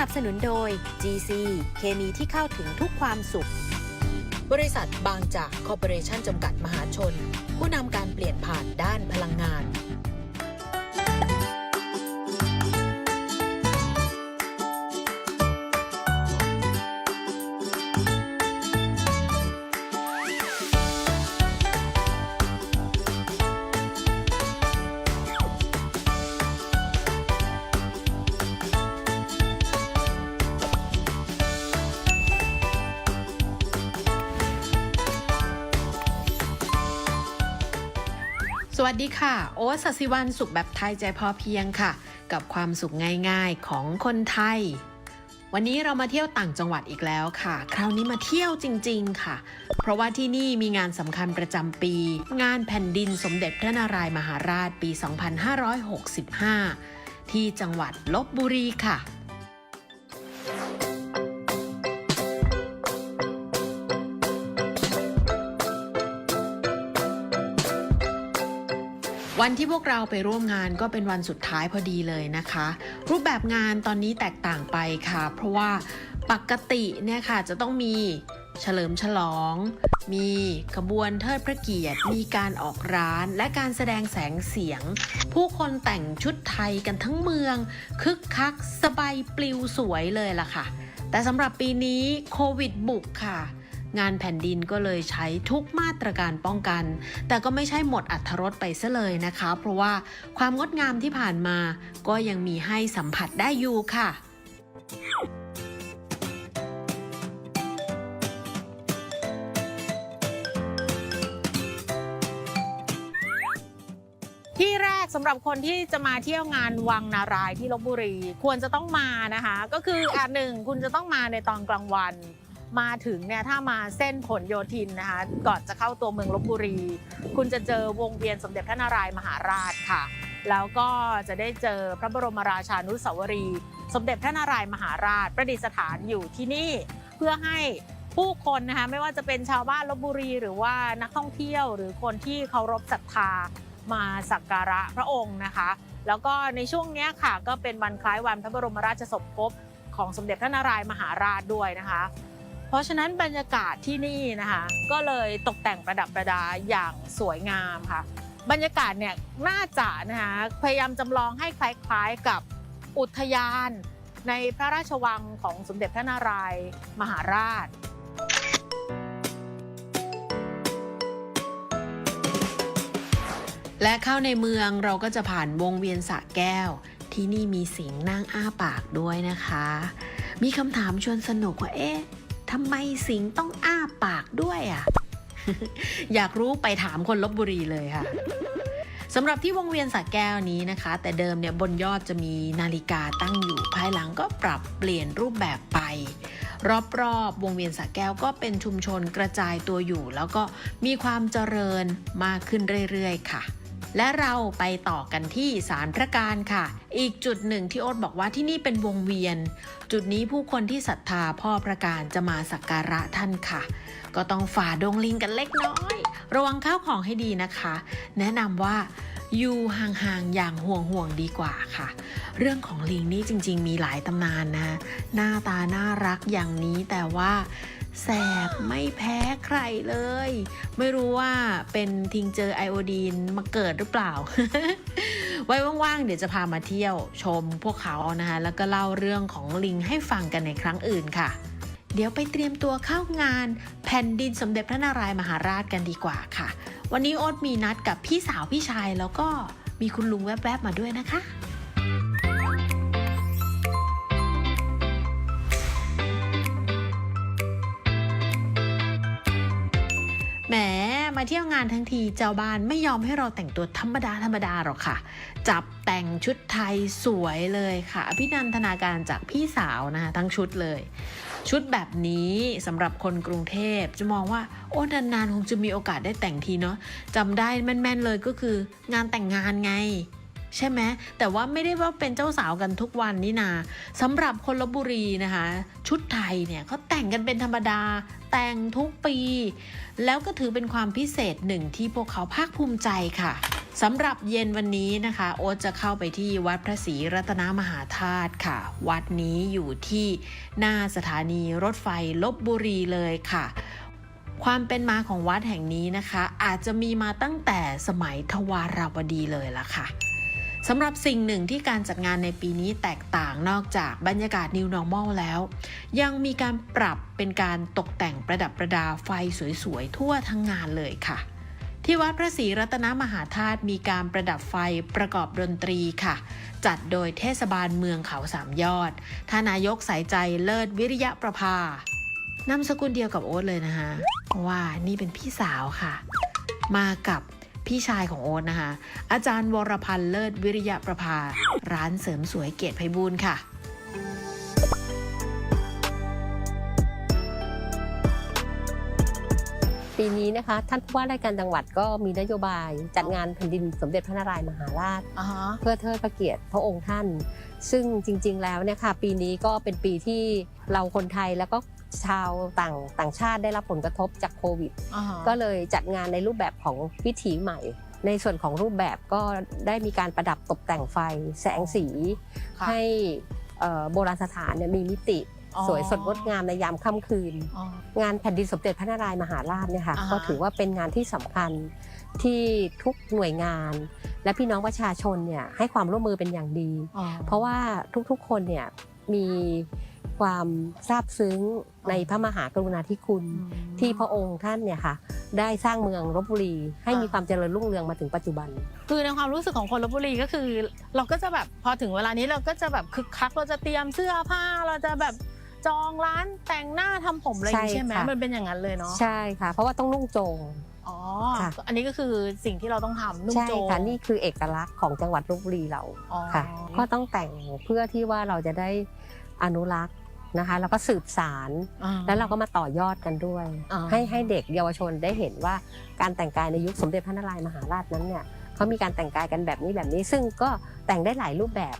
นับสนุนโดย GC เคมีที่เข้าถึงทุกความสุข บริษัทบางจากคอร์ปอเรชั่นจำกัดมหาชน ผู้นำการเปลี่ยนผ่านด้านพลังงาน วัสดีค่ะ โอ๊ตสศิวันสุขแบบไทยใจพอเพียงค่ะ กับความสุขง่ายๆของคนไทย วันนี้เรามาเที่ยวต่างจังหวัดอีกแล้วค่ะ คราวนี้มาเที่ยวจริง ๆ ค่ะ เพราะว่าที่นี่มีงานสำคัญประจำปี งานแผ่นดินสมเด็จพระนารายมหาราชปี 2565 ที่จังหวัดลบบุรีค่ะ วันที่พวกเราไปร่วมงานก็เป็นวันสุดท้ายพอดีเลยนะคะ รูปแบบงานตอนนี้แตกต่างไปค่ะ เพราะว่าปกติเนี่ยค่ะจะต้องมีเฉลิมฉลอง มีขบวนเทิดพระเกียรติ มีการออกร้าน และการแสดงแสงเสียง ผู้คนแต่งชุดไทยกันทั้งเมือง คึกคัก สบายปลิวสวยเลยล่ะค่ะ แต่สำหรับปีนี้โควิดบุกค่ะ งานแผ่นดินก็เลยใช้ทุกมาตรการป้องกัน แต่ก็ไม่ใช่หมดอัธรสไปซะเลยนะคะ เพราะว่าความงดงามที่ผ่านมาก็ยังมีให้สัมผัสได้อยู่ค่ะที่แรกสำหรับคนที่จะมาเที่ยวงานวังนารายที่ลบบุรี ควรจะต้องมานะคะ ก็คืออันหนึ่งคุณจะต้องมาในตอนกลางวัน มาถึงเนี่ยถ้ามาเส้นผลโยธินนะคะก่อนจะเข้าตัวเมืองลบบุรี คุณจะเจอวงเวียนสมเด็จพระนารายมหาราชค่ะ แล้วก็จะได้เจอพระบรมราชานุสาวรี สมเด็จพระนารายมหาราช ประดิษฐานอยู่ที่นี่เพื่อให้ผู้คนนะคะไม่ว่าจะเป็นชาวบ้านลบบุรี หรือว่านักท่องเที่ยว หรือคนที่เคารพศรัทธามาสักการะพระองค์นะคะ แล้วก็ในช่วงเนี้ยค่ะก็เป็นวันคล้ายวันพระบรมราชสมภพของสมเด็จพระนารายมหาราชด้วยนะคะ เพราะฉะนั้นบรรยากาศที่นี่นะคะ ก็เลยตกแต่งประดับประดาอย่างสวยงามค่ะ บรรยากาศเนี่ยน่าจะนะคะพยายามจำลองให้คล้ายๆกับอุทยาน ในพระราชวังของสมเด็จพระนารายณ์มหาราชและเข้าในเมืองเราก็จะผ่านวงเวียนสระแก้ว ที่นี่มีสิงห์นั่งอ้าปากด้วยนะคะ มีคำถามชวนสนุกว่าเอ๊ะ ทำไมสิงต้องอ้าปากด้วยอะ อยากรู้ไปถามคนลบบุรีเลยค่ะสำหรับที่วงเวียนสระแก้วนี้นะคะ แต่เดิมเนี่ยบนยอดจะมีนาฬิกาตั้งอยู่ ภายหลังก็ปรับเปลี่ยนรูปแบบไป รอบๆ วงเวียนสระแก้วก็เป็นชุมชนกระจายตัวอยู่ แล้วก็มีความเจริญมากขึ้นเรื่อยๆ ค่ะ และเราไปต่อกันที่ศาลพระการค่ะ อีกจุดหนึ่งที่โอ๊ตบอกว่าที่นี่เป็นวงเวียน จุดนี้ผู้คนที่ศรัทธาพ่อพระการจะมาสักการะท่านค่ะ ก็ต้องฝ่าดงลิงกันเล็กน้อย ระวังข้าวของให้ดีนะคะ แนะนำว่า อยู่ห่างๆอย่างห่วงๆดีกว่าค่ะ เรื่องของลิงนี่จริง ๆ มีหลายตำนานนะ หน้าตาน่ารักอย่างนี้แต่ว่าแสบไม่แพ้ใครเลย ไม่รู้ว่าเป็นทิงเจอไอโอดีนมาเกิดหรือเปล่า ไว้ว่างๆ เดี๋ยวจะพามาเที่ยวชมพวกเขานะคะ แล้วก็เล่าเรื่องของลิงให้ฟังกันในครั้งอื่นค่ะ เดี๋ยวไปเตรียมตัวเข้างานแผ่นดินสมเด็จพระนารายมหาราชกันดีกว่าค่ะ วันนี้โอ๊ตมีนัดกับพี่สาวพี่ชายแล้วก็มีคุณลุงแวบๆมาด้วยนะคะแหม มาเที่ยวงานทั้งทีเจ้าบ้านไม่ยอมให้เราแต่งตัวธรรมดาธรรมดาหรอกค่ะ จับแต่งชุดไทยสวยเลยค่ะพินันทนาการจากพี่สาวนะคะทั้งชุดเลย ชุดแบบนี้สำหรับคนกรุงเทพจะมองว่าโอ้นานๆคงจะมีโอกาสได้แต่งทีเนาะจำได้แม่นๆเลยก็คืองานแต่งงานไง ใช่ไหมแต่ว่าไม่ได้ว่าเป็นเจ้าสาวกันทุกวันนี่นาสำหรับคนลบบุรีนะคะ ชุดไทยเนี่ยเขาแต่งกันเป็นธรรมดา แต่งทุกปี แล้วก็ถือเป็นความพิเศษหนึ่งที่พวกเขาภาคภูมิใจค่ะสำหรับเย็นวันนี้นะคะ โอ๊ตจะเข้าไปที่วัดพระศรีรัตนมหาธาตุค่ะ วัดนี้อยู่ที่หน้าสถานีรถไฟลบบุรีเลยค่ะ ความเป็นมาของวัดแห่งนี้นะคะ อาจจะมีมาตั้งแต่สมัยทวาราวดีเลยละค่ะ สำหรับสิ่งหนึ่งที่การจัดงานในปีนี้แตกต่างนอกจากบรรยากาศ New Normal แล้ว ยังมีการปรับเป็นการตกแต่งประดับประดาไฟสวยๆ ทั่วทั้งงานเลยค่ะ ที่วัดพระศรีรัตนมหาธาตุมีการประดับไฟประกอบดนตรีค่ะ จัดโดยเทศบาลเมืองเขาสามยอดท่านายกสายใจเลิศวิริยะประภานามสกุลเดียวกับโอ๊ตเลยนะคะเพราะว่านี่เป็นพี่สาวค่ะ มากับ พี่ชายของโอ๊ตนะคะ อาจารย์วรพันธ์เลิศวิริยะประภา ร้านเสริมสวยเกตไพบูลย์ค่ะ ปีนี้นะคะ ท่านผู้ว่าราชการจังหวัดก็มีนโยบายจัดงานแผ่นดินสมเด็จพระนารายณ์มหาราช อ่าฮะเพื่อเทิดพระเกียรติพระองค์ท่าน ซึ่งจริง ๆ แล้วเนี่ยค่ะ ปีนี้ก็เป็นปีที่เราคนไทยแล้วก็ชาวต่างต่างชาติได้รับผลกระทบจากโควิด อ่าฮะก็เลยจัดงานในรูปแบบของวิถีใหม่ ในส่วนของรูปแบบก็ได้มีการประดับตกแต่งไฟ แสงสี ค่ะ ให้เอ่อโบราณสถานเนี่ยมีมิติอ๋อ สวยสดงดงามในยามค่ำคืน อ๋อ งานแผ่นดินสมเด็จพระนารายณ์มหาราชเนี่ยค่ะอ่าฮะ ก็ถือว่าเป็นงานที่สำคัญที่ทุกหน่วยงาน และพี่น้องประชาชนเนี่ยให้ความร่วมมือเป็นอย่างดี อ๋อ เพราะว่าทุกๆคนเนี่ยมีความซาบซึ้งในพระมหากรุณาธิคุณอืมที่พระองค์ท่านเนี่ยค่ะได้สร้างเมืองลบบุรี ให้มีความเจริญรุ่งเรืองมาถึงปัจจุบัน คือในความรู้สึกของคนลบบุรีก็คือ เราก็จะแบบพอถึงเวลานี้เราก็จะแบบคึกคักเราจะเตรียมเสื้อผ้าเราจะแบบ จองร้านแต่งหน้าทำผมอะไรอย่างงี้ใช่ใช่ไหมค่ะมันเป็นอย่างนั้นเลยเนาะใช่ค่ะ เพราะว่าต้องนุ่งโจงอ๋อค่ะอันนี้ก็คือสิ่งที่เราต้องทำนุ่งใช่โจงค่ะนี่คือเอกลักษณ์ของจังหวัดลบบุรีเราอ๋อค่ะ ก็ต้องแต่งเพื่อที่ว่าเราจะได้อนุรักษ์นะคะแล้วก็สืบสารอ่แล้วเราก็มาต่อยอดกันด้วยอ่าให้ให้เด็กเยาวชนได้เห็นว่าการแต่งกายในยุคสมเด็จพระนารายณ์มหาราชนั้นเนี่ยเขามีการแต่งกายกันแบบนี้แบบนี้ ซึ่งก็แต่งได้หลายรูปแบบ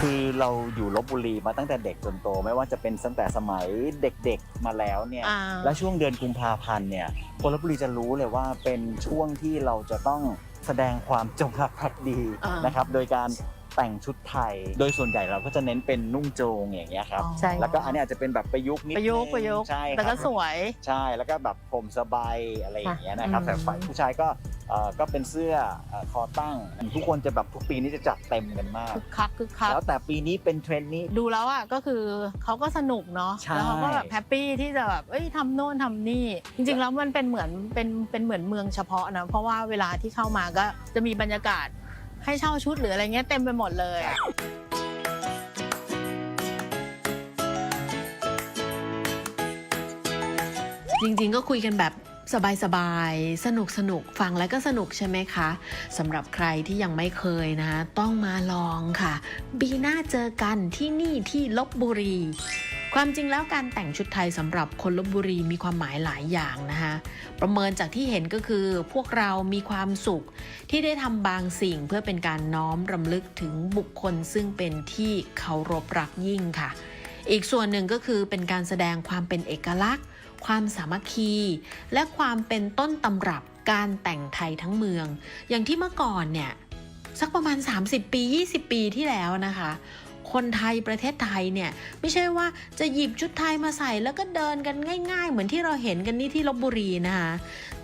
คือเราอยู่ลบบุรีมาตั้งแต่เด็กจนโต ไม่ว่าจะเป็นตั้งแต่สมัยเด็กๆมาแล้วเนี่ย อ่า และช่วงเดือนกุมภาพันธ์เนี่ยคนลบบุรีจะรู้เลยว่าเป็นช่วงที่เราจะต้องแสดงความจงรักภักดีอ่านนะครับ โดยการ แต่งชุดไทย โดยส่วนใหญ่เราก็จะเน้นเป็นนุ่งโจงอย่างเงี้ยครับ ใช่แล้วก็อันนี้อาจจะเป็นแบบประยุกต์นิดประยุกต์นึงประยุกต์ใช่ครับแต่ก็สวย ใช่แล้วก็แบบผมสบายอะไรอย่างเงี้ยนะครับอืมแต่ฝ่ายผู้ชายก็เอ่อก็เป็นเสื้อเอ่อคอตั้ง ทุกคนจะแบบทุกปีนี้จะจัดเต็มกันมากคึกคักคึกคักแล้วแต่ปีนี้เป็นเทรนด์นี้ดูแล้วอะก็คือเขาก็สนุกเนาะใช่แล้วเขาก็แบบแฮปปี้ที่จะแบบเอ้ยทำโน่นทำนี่ จริงๆแล้วมันเป็นเหมือนเป็นเป็นเหมือนเมืองเฉพาะนะเพราะว่าเวลาที่เข้ามาก็จะมีบรรยากาศ ให้เช่าชุดหรืออะไรเงี้ยเต็มไปหมดเลยอะจริงๆ ก็คุยกันแบบสบายๆ สนุกสนุกๆฟังแล้วก็สนุกใช่ไหมคะสำหรับใครที่ยังไม่เคยนะคะต้องมาลองค่ะ ปีหน้าเจอกันที่นี่ที่ลบบุรี ความจริงแล้วการแต่งชุดไทยสำหรับคนลบบุรีมีความหมายหลายอย่างนะคะประเมินจากที่เห็นก็คือพวกเรามีความสุขที่ได้ทำบางสิ่งเพื่อเป็นการน้อมรำลึกถึงบุคคลซึ่งเป็นที่เคารพรักยิ่งค่ะ อีกส่วนหนึ่งก็คือเป็นการแสดงความเป็นเอกลักษณ์ ความสามัคคี และความเป็นต้นตำรับการแต่งไทยทั้งเมือง อย่างที่เมื่อก่อนเนี่ยสักประมาณ 30 ปี 20 ปีที่แล้วนะคะ คนไทยประเทศไทยเนี่ยไม่ใช่ว่าจะหยิบชุดไทยมาใส่แล้วก็เดินกันง่าย ๆ เหมือนที่เราเห็นกันนี่ที่ลบบุรีนะคะ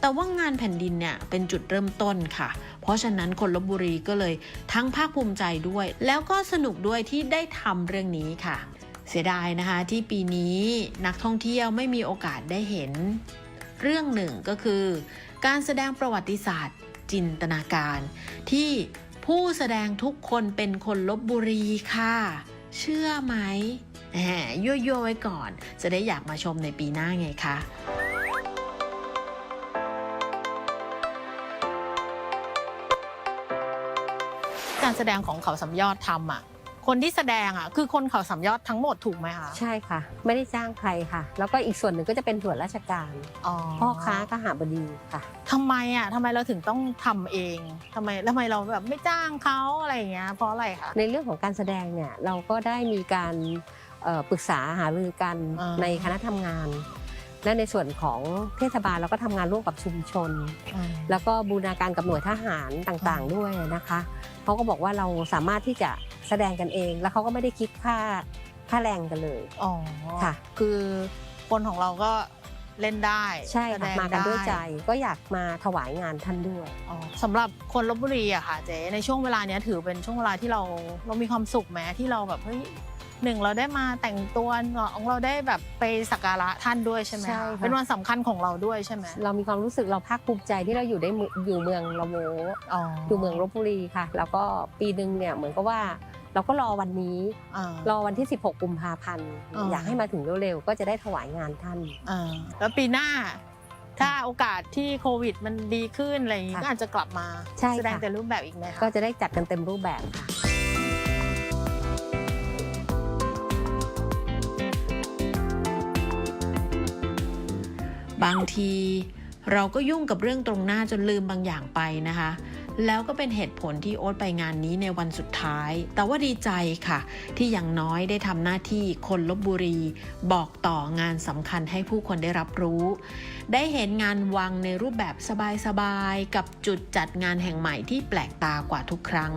แต่ว่างานแผ่นดินเนี่ยเป็นจุดเริ่มต้นค่ะ เพราะฉะนั้นคนลบบุรีก็เลยทั้งภาคภูมิใจด้วย แล้วก็สนุกด้วยที่ได้ทำเรื่องนี้ค่ะ เสียดายนะคะที่ปีนี้นักท่องเที่ยวไม่มีโอกาสได้เห็น เรื่องหนึ่งก็คือ การแสดงประวัติศาสตร์จินตนาการที่ ผู้แสดงทุกคนเป็นคนลบบุรีค่ะ เชื่อไหมแหมยั่วๆไว้ก่อน จะได้อยากมาชมในปีหน้าไงคะการแสดงของเขาสำยอดทำอะ คนที่แสดงอะคือคนเขาสามยอดทั้งหมดถูกไหมคะใช่ค่ะ ไม่ได้จ้างใครค่ะ แล้วก็อีกส่วนหนึ่งก็จะเป็นส่วนราชการอ๋อพ่อค้าก็หาบดีค่ะทำไมอะทำไมเราถึงต้องทำเองทำไมแล้วทำไมเราแบบไม่จ้างเขาอะไรอย่างเงี้ยเพราะอะไรคะในเรื่องของการแสดงเนี่ยเราก็ได้มีการเอ่อปรึกษาหารือกันอ่าในคณะทำงาน และในส่วนของเทศบาลเราก็ทำงานร่วมกับชุมชนอืมแล้วก็บูรณาการกับหน่วยทหารต่างๆ ด้วยนะคะ เขาก็บอกว่าเราสามารถที่จะแสดงกันเอง แล้วเขาก็ไม่ได้คิดค่าค่าแรงกันเลยอ๋อค่ะ คือคนของเราก็เล่นได้ใช่แสดค่ะงมากันด้วยใจไก็อยากมาถวายงานท่านด้วยอ๋อสำหรับคนลบบุรีอะค่ะเจ๊ในช่วงเวลาเนี้ยถือเป็นช่วงเวลาที่เราเรามีความสุขไหมที่เราแบบเฮ้ย หนึ่งเราได้มาแต่งตัวของเราได้แบบไปสักการะท่านด้วยใช่ไหมใช่คะค่ะ เป็นวันสำคัญของเราด้วยใช่ไหมเรามีความรู้สึกเราภาคภูมิใจที่เราอยู่ได้เมืองอยู่เมืองละโมอ๋ออยู่เมืองลบบุรีค่ะ แล้วก็ปีหนึ่งเนี่ยเหมือนกับว่าเราก็รอวันนี้ อ่า รอวันที่ 16 กุมภาพันธ์อ่าอยากให้มาถึงเร็วๆก็จะได้ถวายงานท่าน อ่าแล้วปีหน้า ถ้าโอกาสที่โควิดมันดีขึ้นอะไรอย่างงี้ค่ะก็อาจจะกลับมา ใช่ค่ะ แสดงแต่รูปแบบอีกไหมคะ ก็จะได้จัดกันเต็มรูปแบบค่ะ บางทีเราก็ยุ่งกับเรื่องตรงหน้าจนลืมบางอย่างไปนะคะ แล้วก็เป็นเหตุผลที่โอ๊ตไปงานนี้ในวันสุดท้าย แต่ว่าดีใจค่ะ ที่อย่างน้อยได้ทำหน้าที่คนลบบุรี บอกต่องานสำคัญให้ผู้คนได้รับรู้ ได้เห็นงานวังในรูปแบบสบายๆ กับจุดจัดงานแห่งใหม่ที่แปลกตากว่าทุกครั้ง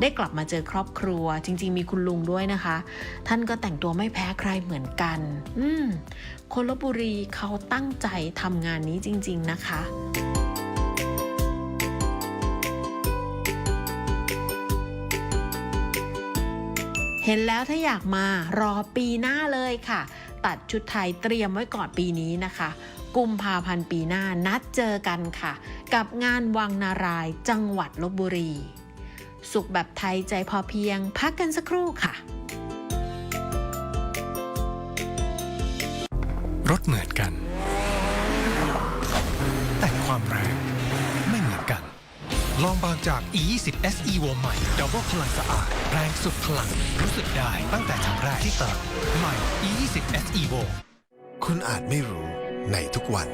ได้กลับมาเจอครอบครัว จริง ๆ มีคุณลุงด้วยนะคะ ท่านก็แต่งตัวไม่แพ้ใครเหมือนกัน อืม คนลบบุรีเขาตั้งใจทำงานนี้จริง ๆ นะคะเห็นแล้วถ้าอยากมารอปีหน้าเลยค่ะ ตัดชุดไทยเตรียมไว้ก่อนปีนี้นะคะ กุมภาพันธ์ปีหน้านัดเจอกันค่ะ กับงานวังนารายจังหวัดลบบุรี สุขแบบไทยใจพอเพียงพักกันสักครู่ค่ะ รถเหมือนกัน แต่ความแรงไม่เหมือนกัน ลองบางจาก E20 SE โวใหม่ดับเบิลพลังสะอาด แรงสุดพลัง รู้สึกได้ตั้งแต่ครั้งแรกที่เติมใหม่ E20 SE โวคุณอาจไม่รู้ในทุกวัน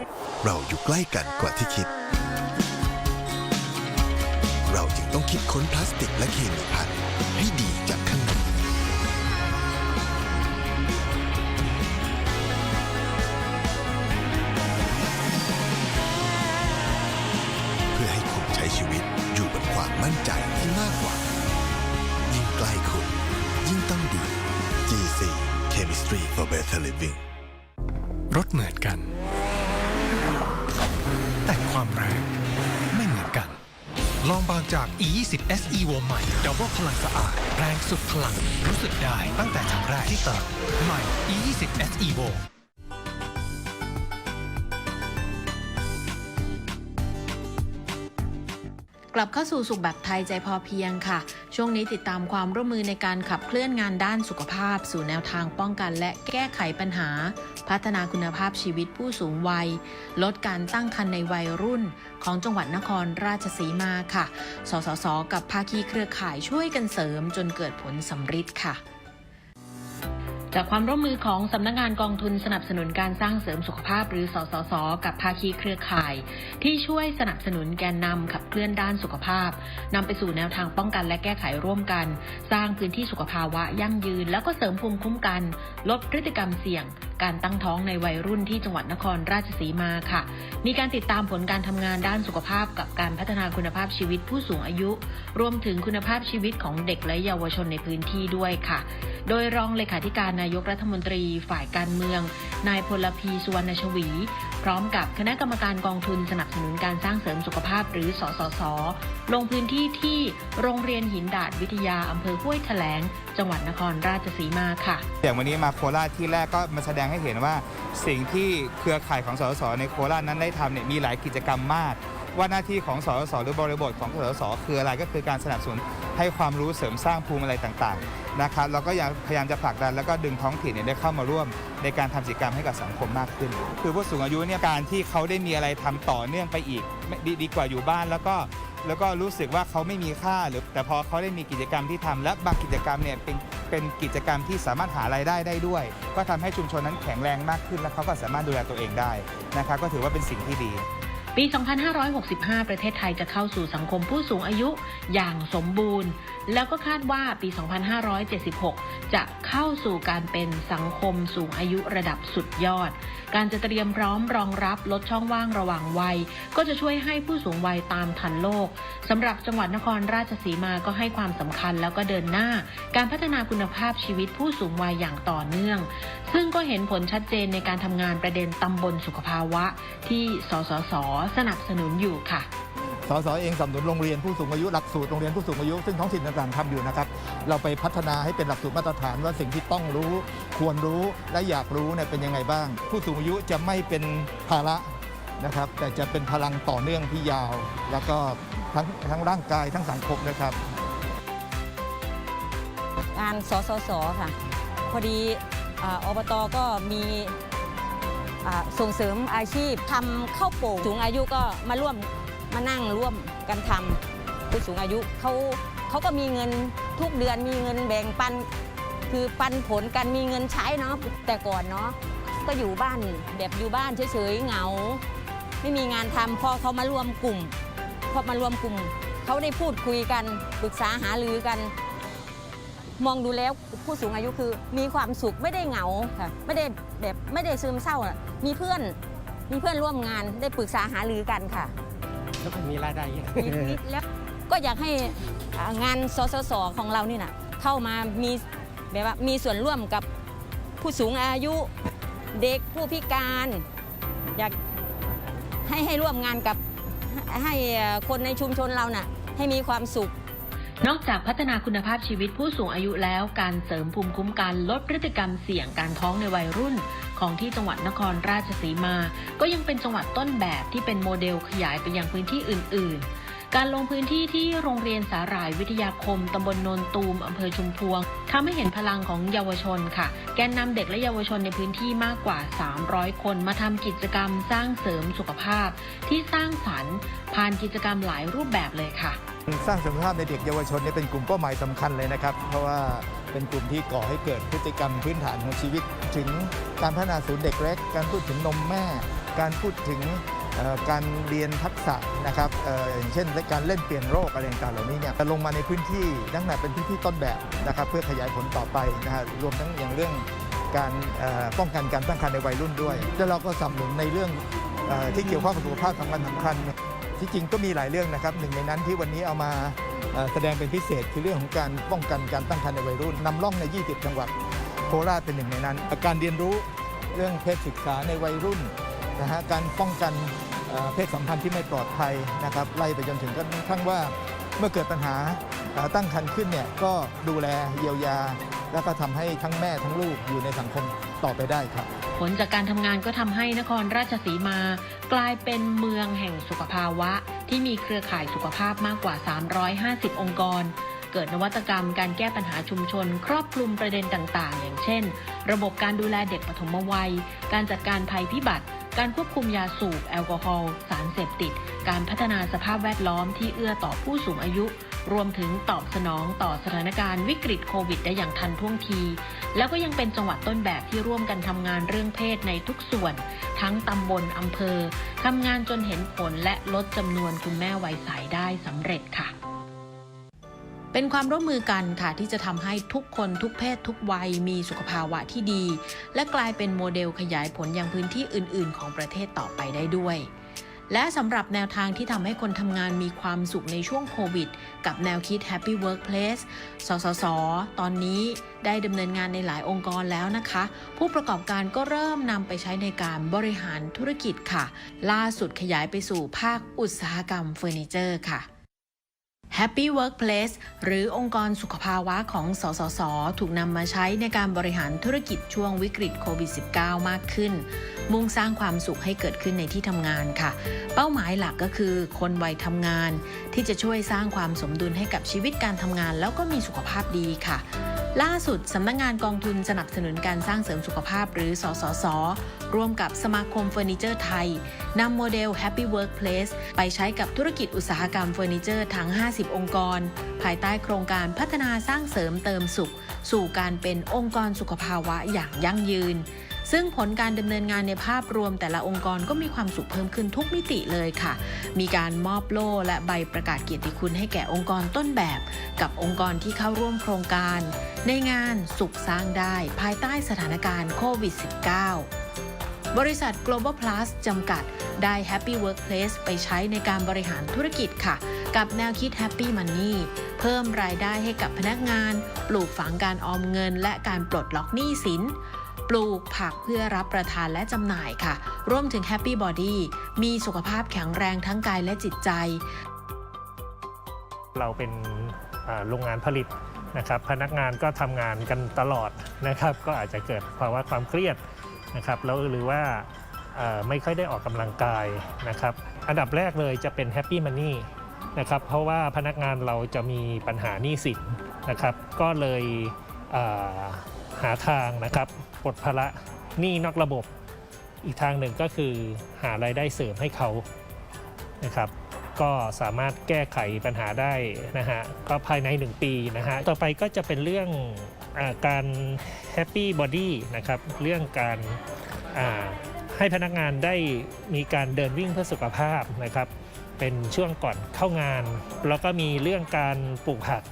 เราอยู่ใกล้กันกว่าที่คิด เราจึงต้องคิดค้นพลาสติกและเคมีภัณฑ์ให้ดีจากข้าง Better Living รถเหมือนกัน แต่ความแรงไม่เหมือนกัน ลองบางจาก E20 SE วใหม่ดับเบิลพลังสะอาด แรงสุดพลัง รู้สึกได้ตั้งแต่ครั้งแรกที่เติมใหม่ E20 SE โว กลับเข้าสู่สุขแบบไทยใจพอเพียงค่ะ ช่วงนี้ติดตามความร่วมมือในการขับเคลื่อนงานด้านสุขภาพ สู่แนวทางป้องกันและแก้ไขปัญหา พัฒนาคุณภาพชีวิตผู้สูงวัย ลดการตั้งครรภ์ในวัยรุ่น ของจังหวัดนครราชสีมาค่ะ สสส กับภาคีเครือข่ายช่วยกันเสริมจนเกิดผลสำฤทธิ์ค่ะ จากความร่วมมือของสำนักงานกองทุนสนับสนุนการสร้างเสริมสุขภาพหรือสสส กับภาคีเครือข่าย ที่ช่วยสนับสนุนแกนนำขับเคลื่อนด้านสุขภาพนำไปสู่แนวทางป้องกันและแก้ไขร่วมกัน สร้างพื้นที่สุขภาวะยั่งยืน แล้วก็เสริมภูมิคุ้มกัน ลดพฤติกรรมเสี่ยงการตั้งท้องในวัยรุ่นที่จังหวัดนครราชสีมาค่ะ มีการติดตามผลการทำงานด้านสุขภาพกับการพัฒนาคุณภาพชีวิตผู้สูงอายุ รวมถึงคุณภาพชีวิตของเด็กและเยาวชนในพื้นที่ด้วยค่ะ โดยรองเลขาธิการนายกรัฐมนตรีฝ่ายการเมือง นายพลพีสุวรรณชวี ร้อมกับคณะกรรมการกองทุนสนับสนุนการสร้างเสริมสุขภาพหรือสสส ลงพื้นที่ที่โรงเรียนหินดาดวิทยาอำเภอห้วยแถลง จังหวัดนครราชสีมาค่ะ อย่างวันนี้มาโคราชที่แรกก็มาแสดงให้เห็นว่า สิ่งที่เครือข่ายของสสส ในโคราชนั้นได้ทำเนี่ยมีหลายกิจกรรมมาก ว่าหน้าที่ของสสหรือบริบทของสสคืออะไรก็คือการสนับสนุนให้ความรู้เสริมสร้างภูมิอะไรต่างๆนะครับเราก็ยังพยายามจะผลักดันแล้วก็ดึงท้องถิ่นเนี่ยได้เข้ามาร่วม ในการทำกิจกรรมให้กับสังคมมากขึ้น คือผู้สูงอายุเนี่ยการที่เขาได้มีอะไรทำต่อเนื่องไปอีกดีดีกว่าอยู่บ้านแล้วก็แล้วก็รู้สึกว่าเขาไม่มีค่าหรือแต่พอเขาได้มีกิจกรรมที่ทำและบางกิจกรรมเนี่ยเป็นเป็นกิจกรรมที่สามารถหารายได้ได้ด้วย ก็ทำให้ชุมชนนั้นแข็งแรงมากขึ้นและเขาก็สามารถดูแลตัวเองได้นะครับก็ถือว่าเป็นสิ่งที่ดี ปี 2565 ประเทศไทยจะเข้าสู่สังคมผู้สูงอายุอย่างสมบูรณ์ แล้วก็คาดว่าปี 2576 จะเข้าสู่การเป็นสังคมสูงอายุระดับสุดยอด การจะเตรียมพร้อมรองรับลดช่องว่างระหว่างวัย ก็จะช่วยให้ผู้สูงวัยตามทันโลกสำหรับจังหวัดนครราชสีมาก็ให้ความสำคัญแล้วก็เดินหน้า การพัฒนาคุณภาพชีวิตผู้สูงวัยอย่างต่อเนื่อง ซึ่งก็เห็นผลชัดเจนในการทำงานประเด็นตำบลสุขภาวะที่สสสสนับสนุนอยู่ค่ะสสเองสนับสนุนโรงเรียนผู้สูงอายุหลักสูตรโรงเรียนผู้สูงอายุซึ่งท้องถิ่นต่างๆทำอยู่นะครับ เราไปพัฒนาให้เป็นหลักสูตรมาตรฐานว่าสิ่งที่ต้องรู้ ควรรู้และอยากรู้เนี่ยเป็นยังไงบ้าง ผู้สูงอายุจะไม่เป็นภาระนะครับ แต่จะเป็นพลังต่อเนื่องที่ยาว แล้วก็ทั้งทั้งร่างกายทั้งสังคมนะครับ งานสสสค่ะ พอดีอาอบตก็มีอ่า ส่งเสริมอาชีพทำข้าวโป่งสูงอายุก็มาร่วมมานั่งร่วมกันทำผู้สูงอายุเขาเขาก็มีเงินทุกเดือนมีเงินแบ่งปัน คือปันผลกันมีเงินใช้เนาะแต่ก่อนเนาะก็อยู่บ้านแบบอยู่บ้านเฉยๆเหงา ไม่มีงานทำพอเขามารวมกลุ่มพอมารวมกลุ่มเขาได้พูดคุยกันปรึกษาหารือกัน มองดูแล้วผู้สูงอายุคือ มีความสุขไม่ได้เหงาค่ะไม่ได้แบบไม่ได้ซึมเศร้าน่ะมีเพื่อนมีเพื่อนร่วมงานได้ปรึกษาหารือกันค่ะ แล้วก็มีรายได้เยอะมีมีแล้วก็อยากให้อ่างานสสสของเรานี่นะเข้ามามีแบบว่ามีส่วนร่วมกับผู้สูงอายุเด็กผู้พิการ อยากให้ให้ร่วมงานกับให้เอ่อคนในชุมชนเราน่ะให้มีความสุข นอกจากพัฒนาคุณภาพชีวิตผู้สูงอายุแล้ว การเสริมภูมิคุ้มกันลดพฤติกรรมเสี่ยงการท้องในวัยรุ่น ของที่จังหวัดนครราชสีมา ก็ยังเป็นจังหวัดต้นแบบที่เป็นโมเดลขยายไปยังพื้นที่อื่น ๆ การลงพื้นที่ที่โรงเรียนสาหร่ายวิทยาคมตำบลโนนตูมอำเภอชุมพวงทำให้เห็นพลังของเยาวชนค่ะ แกนนำเด็กและเยาวชนในพื้นที่มากกว่า 300 คนมาทำกิจกรรมสร้างเสริมสุขภาพ ที่สร้างสรรค์ผ่านกิจกรรมหลายรูปแบบเลยค่ะ สร้างสุขภาพในเด็กเยาวชนเนี่ยเป็นกลุ่มเป้าหมายสำคัญเลยนะครับ เพราะว่าเป็นกลุ่มที่ก่อให้เกิดพฤติกรรมพื้นฐานของชีวิต ถึงการพัฒนาศูนย์เด็กเล็ก การพูดถึงนมแม่ การพูดถึง การเรียนทักษะนะครับอออย่างเช่นการเล่นเปลี่ยนโรคอะไรต่างๆเหล่านี้เนี่ยจะลงมาในพื้นที่ตั้งแต่เป็นพื้นที่ต้นแบบนะครับเพื่อขยายผลต่อไปนะฮะรวมทั้งอย่างเรื่องการป้องกันการตั้งครรภ์ในวัยรุ่นด้วย แล้วเราก็สนับสนุนในเรื่องอที่เกี่ยวข้องกับสุขภาพสำคัญสำคัญที่จริงก็มีหลายเรื่องนะครับหนึ่งในนั้นที่วันนี้เอามาแสดงเป็นพิเศษคือเรื่องของการป้องกันการตั้งครรภ์ในวัยรุ่นนำร่องใน 20 จังหวัดโคราชเป็นหนึ่งในนั้น การเรียนรู้เรื่องเพศศึกษาในวัยรุ่นนะฮะการป้องกัน เพศสัมพันธ์ที่ไม่ปลอดภัยนะครับไล่ไปจนถึงกระทั่งว่าเมื่อเกิดปัญหาตั้งครรภ์ขึ้นเนี่ยก็ดูแลเยียวยา แล้วก็ทำให้ทั้งแม่ทั้งลูกอยู่ในสังคมต่อไปได้ครับ ผลจากการทำงานก็ทำให้นครราชสีมา กลายเป็นเมืองแห่งสุขภาวะ ที่มีเครือข่ายสุขภาพมากกว่า 350 องค์กร เกิดนวัตกรรมการแก้ปัญหาชุมชน ครอบคลุมประเด็นต่าง ๆ อย่างเช่น ระบบการดูแลเด็กปฐมวัย การจัดการภัยพิบัติ การควบคุมยาสูบแอลกอฮอล์สารเสพติด การพัฒนาสภาพแวดล้อมที่เอื้อต่อผู้สูงอายุ รวมถึงตอบสนองต่อสถานการณ์วิกฤตโควิดได้อย่างทันท่วงที แล้วก็ยังเป็นจังหวัดต้นแบบที่ร่วมกันทำงานเรื่องเพศในทุกส่วน ทั้งตำบลอำเภอทำงานจนเห็นผลและลดจำนวนคุณแม่วัยใสได้สำเร็จค่ะ เป็นความร่วมมือกันค่ะที่จะทำให้ทุกคนทุกเพศทุกวัยมีสุขภาวะที่ดี และกลายเป็นโมเดลขยายผลยังพื้นที่อื่น ๆ ของประเทศต่อไปได้ด้วยและสำหรับแนวทางที่ทำให้คนทำงานมีความสุขในช่วงโควิด กับแนวคิด Happy Workplace สสส ตอนนี้ได้ดำเนินงานในหลายองค์กรแล้วนะคะ ผู้ประกอบการก็เริ่มนำไปใช้ในการบริหารธุรกิจค่ะ ล่าสุดขยายไปสู่ภาคอุตสาหกรรมเฟอร์นิเจอร์ค่ะ Happy Workplace หรือองค์กรสุขภาวะของ สสส ถูกนำมาใช้ในการบริหารธุรกิจช่วงวิกฤตโควิด -19 มากขึ้น มุ่งสร้างความสุขให้เกิดขึ้นในที่ทำงานค่ะ เป้าหมายหลักก็คือ คนวัยทำงาน ที่จะช่วยสร้างความสมดุลให้กับชีวิตการทำงาน แล้วก็มีสุขภาพดีค่ะ ล่าสุดสำนักงงานกองทุนสนับสนุนการสร้างเสริมสุขภาพหรือ สสส ร่วมกับสมาคมเฟอร์นิเจอร์ไทยนำโมเดล Happy Workplace ไปใช้กับธุรกิจอุตสาหกรรมเฟอร์นิเจอร์ทั้ง 50 30องค์กร ภายใต้โครงการพัฒนาสร้างเสริมเติมสุข สู่การเป็นองค์กรสุขภาวะอย่างยั่งยืน ซึ่งผลการดำเนินงานในภาพรวมแต่ละองค์กรก็มีความสุขเพิ่มขึ้นทุกมิติเลยค่ะ มีการมอบโล่และใบประกาศเกียรติคุณให้แก่องค์กรต้นแบบ กับองค์กรที่เข้าร่วมโครงการ ในงานสุขสร้างได้ภายใต้สถานการณ์โควิด -19 บริษัท Global Plus จำกัดได้ Happy Workplace ไปใช้ในการบริหารธุรกิจค่ะ กับแนวคิด Happy Money เพิ่มรายได้ให้กับพนักงาน ปลูกฝังการออมเงิน และการปลดล็อกหนี้สิน ปลูกผักเพื่อรับประทานและจำหน่ายค่ะ รวมถึง Happy Body มีสุขภาพแข็งแรงทั้งกายและจิตใจ เราเป็นโรงงานผลิตนะครับ พนักงานก็ทำงานกันตลอดนะครับ ก็อาจจะเกิดภาวะความเครียดนะครับแล้วหรือว่าไม่ค่อยได้ออกกำลังกายนะครับ อันดับแรกเลยจะเป็น Happy Money นะครับ เพราะว่าพนักงานเราจะมีปัญหาหนี้สินนะครับ ก็เลยาหาทางนะครับปลดภาระหนี้นอกระบบ อีกทางหนึ่งก็คือหารายได้เสริมให้เขานะครับก็สามารถแก้ไขปัญหาได้นะฮะก็ภายใน 1 ปีนะฮะต่อไปก็จะเป็นเรื่องอาการ Happy Body นะครับเรื่องการให้พนักงานได้มีการเดินวิ่งเพื่อสุขภาพนะครับเป็นช่วงก่อนเข้างาน แล้วก็มีเรื่องการปลูกผัก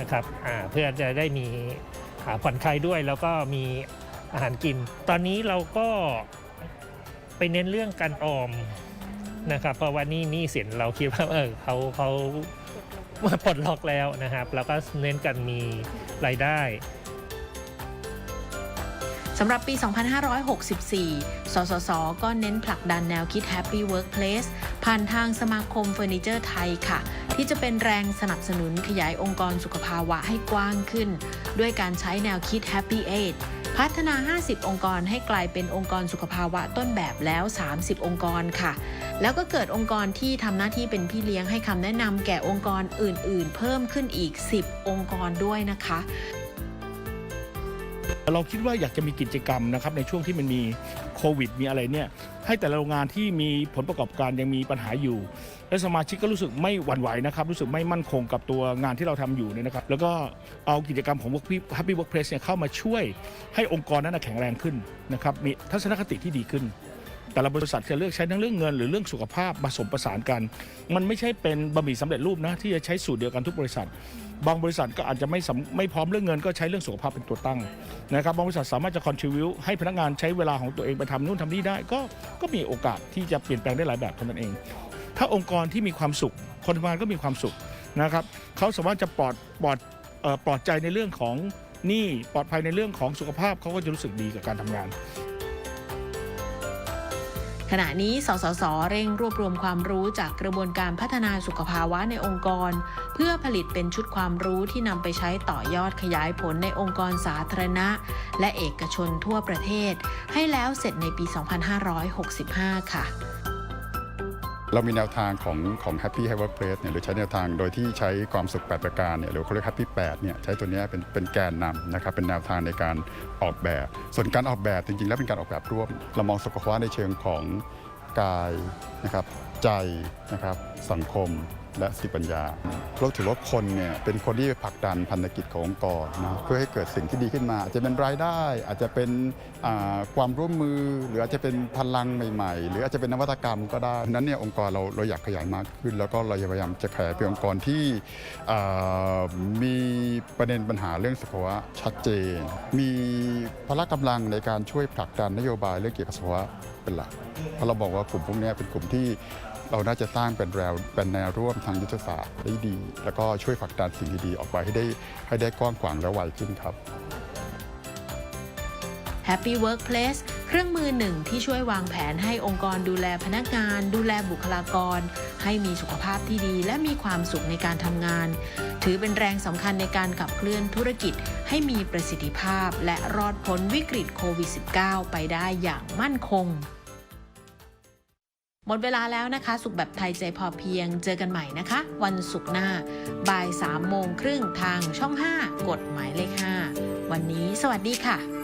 นะครับเพื่อจะได้มี ผ่อนคลายด้วยแล้วก็มีอาหารกิน ตอนนี้เราก็ไปเน้นเรื่องการออมนะครับเพราะว่านี่นี่สินเราคิดว่าเออเขาเขาปลดล็อกแล้วนะครับ แล้วก็เน้นกันมีรายได้สำหรับปี 2564 สสส ก็เน้นผลักดันแนวคิด Happy Workplace ผ่านทางสมาคมเฟอร์นิเจอร์ไทยค่ะ ที่จะเป็นแรงสนับสนุนขยายองค์กรสุขภาวะให้กว้างขึ้น ด้วยการใช้แนวคิด Happy Age พัฒนา 50 องค์กรให้กลายเป็นองค์กรสุขภาวะต้นแบบแล้ว 30 องค์กรค่ะ แล้วก็เกิดองค์กรที่ทำหน้าที่เป็นพี่เลี้ยงให้คำแนะนำแก่องค์กรอื่น ๆ เพิ่มขึ้นอีก 10 องค์กรด้วยนะคะ เราคิดว่าอยากจะมีกิจกรรมนะครับในช่วงที่มันมีโควิด มีอะไรเนี่ยให้แต่ละโรงงานที่มีผลประกอบการยังมีปัญหาอยู่ และสมาชิกก็รู้สึกไม่หวั่นไหวนะครับ รู้สึกไม่มั่นคงกับตัวงานที่เราทำอยู่เนี่ยนะครับ แล้วก็เอากิจกรรมของ Work Happy Workplace เนี่ยเข้ามาช่วยให้องค์กรนั้นแข็งแรงขึ้นนะครับมีทัศนคติที่ดีขึ้น แต่ละบริษัทจะเลือกใช้ทั้งเรื่องเงินหรือเรื่องสุขภาพผสมประสานกัน มันไม่ใช่เป็นบะหมี่สำเร็จรูปนะที่จะใช้สูตรเดียวกันทุกบริษัท บางบริษัทก็อาจจะไม่สำไม่พร้อมเรื่องเงินก็ใช้เรื่องสุขภาพเป็นตัวตั้งนะครับบางบริษัทสามารถจะ contribute ให้พนักงานใช้เวลาของตัวเองไปทำนู่นทำนี่ได้ก็ก็มีโอกาสที่จะเปลี่ยนแปลงได้หลายแบบเท่านั้นเอง ถ้าองค์กรที่มีความสุข คนทำงานก็มีความสุขนะครับเขาสามารถจะปลอดปลอดเอ่อปลอดใจในเรื่องของหนี้ปลอดภัยในเรื่องของสุขภาพเขาก็จะรู้สึกดีกับการทำงาน ขณะนี้ สสส เร่งรวบรวมความรู้จากกระบวนการพัฒนาสุขภาวะในองค์กร เพื่อผลิตเป็นชุดความรู้ที่นำไปใช้ต่อยอดขยายผลในองค์กรสาธารณะ และเอกชนทั่วประเทศ ให้แล้วเสร็จในปี 2565 ค่ะ เรามีแนวทางของของ Happy h a v e r p l a c e เนี่ยหรือใช้แนวทางโดยที่ใช้ความสุข 8 ประการเนี่ยหรือเขาเรียก Happy 8เนี่ยใช้ตัวนี้เป็นเป็นแกนนำนะครับเป็นแนวทางในการออกแบบ ส่วนการออกแบบจริงๆ แล้วเป็นการออกแบบร่วม เรามองสุขภาวะในเชิงของกายนะครับใจนะครับสังคม และสติปัญญาเราถือว่าคนเนี่ยเป็นคนที่ผลักดันพันธกิจขององค์กรนะเพื่อให้เกิดสิ่งที่ดีขึ้นมา อาจจะเป็นรายได้ อาจจะเป็นความร่วมมือ หรืออาจจะเป็นพลังใหม่ ๆ หรืออาจจะเป็นนวัตกรรมก็ได้นั้นเนี่ยองค์กรเราเราอยากขยายมากขึ้น แล้วก็เราพยายามจะขยายเป็นองค์กรที่มีประเด็นปัญหาเรื่องสุขภาวะชัดเจน มีพละกำลังในการช่วยผลักดันนโยบายเรื่องเกี่ยวกับสุขภาวะเป็นหลักเพราะเราบอกว่ากลุ่มพวกนี้เป็นกลุ่มที่ เราน่าจะสร้างเป็นแนวเป็นแนวร่วมทางยุทธศาสตร์ได้ดี แล้วก็ช่วยผลักดันสิ่งดีๆออกไปให้ได้ให้ได้กว้างขวางและไวขึ้นครับ Happy Workplace เครื่องมือหนึ่งที่ช่วยวางแผนให้องค์กรดูแลพนักงาน ดูแลบุคลากร ให้มีสุขภาพที่ดี และมีความสุขในการทำงาน ถือเป็นแรงสำคัญในการขับเคลื่อนธุรกิจ ให้มีประสิทธิภาพ และรอดพ้นวิกฤตโควิด -19 ไปได้อย่างมั่นคง หมดเวลาแล้วนะคะ สุขแบบไทยใจพอเพียง เจอกันใหม่นะคะ วันศุกร์หน้า บ่าย3โมงครึ่งทางช่อง 5 กฎหมายเลข 5 วันนี้สวัสดีค่ะ